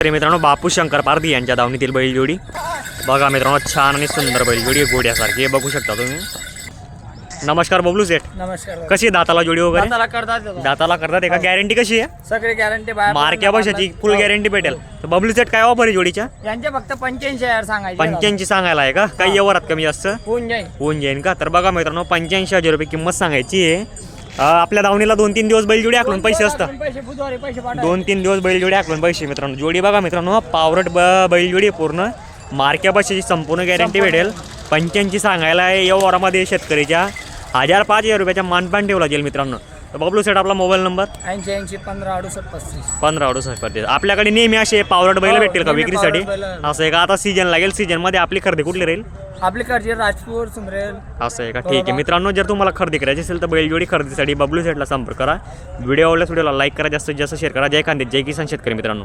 तरी मित्रांनो बापू शंकर पारधी यांच्या दावणीतील बैलजोडी. बघा मित्रांनो छान आणि सुंदर बैलजोडी आहे गोड्यासारखी हे बघू शकता तुम्ही. नमस्कार बबलू सेठ. नमस्कार कशी आहे दाताला जोडी वगैरे? दाताला करतात दादा. दाताला करतात एका गॅरंटी कशी आहे? सगळे गॅरंटी मारक्या बशाची फुल गॅरंटी भेटेल. तर बबलू सेट काय ऑफर आहे जोडीच्या? यांचे फक्त पंच्याऐंशी हजार सांगायचे. पंच्याऐंशी सांगायला आहे का? काही व्यवहारात कमी जास्त? होऊन जाईल होऊन जाईन का? तर बघा मित्रांनो पंच्याऐंशी हजार रुपये किंमत सांगायची आहे. आपल्या दावणीला दोन तीन दिवस बैलजोडी आखलून पैसे असतात पैसे बुधवारी पैसे पाठवा दोन तीन दिवस बैलजोडी आखलून पैसे मित्रांनो. जोडी बघा मित्रांनो. पावरट ब बैलजोडी आहे पूर्ण. मारक्या बशाची संपूर्ण गॅरंटी भेटेल. पंच्याऐंशी सांगायला आहे व्यवहारामध्ये शेतकरीच्या हजार पाच हजार रुपयाच्या मानपान ठेवला जाईल मित्रांनो. तर बबलू सेट आपला मोबाईल नंबर? ऐंशी ऐंशी पंधरा अडुसष्ट पस्तीस. पंधरा अडुसष्ट पडते आपल्याकडे नेहमी असे पावरट बैल हो, भेटतील का विक्रीसाठी. असं आहे का? आता सीजन लागेल. सीजनमध्ये आपली खरेदी कुठली राहील? आपली कडची राजपूर सुमरेल. असं आहे का? ठीक आहे. मित्रांनो जर तुम्हाला खरेदी करायची असेल तर बैलजोडी खरेदीसाठी बबलू सेटला संपर्क करा. व्हिडिओ आवडल्यास व्हिडिओला लाईक करा. जास्तीत जास्त शेअर करा. जय खांदे जय किसान शेतकरी मित्रांनो.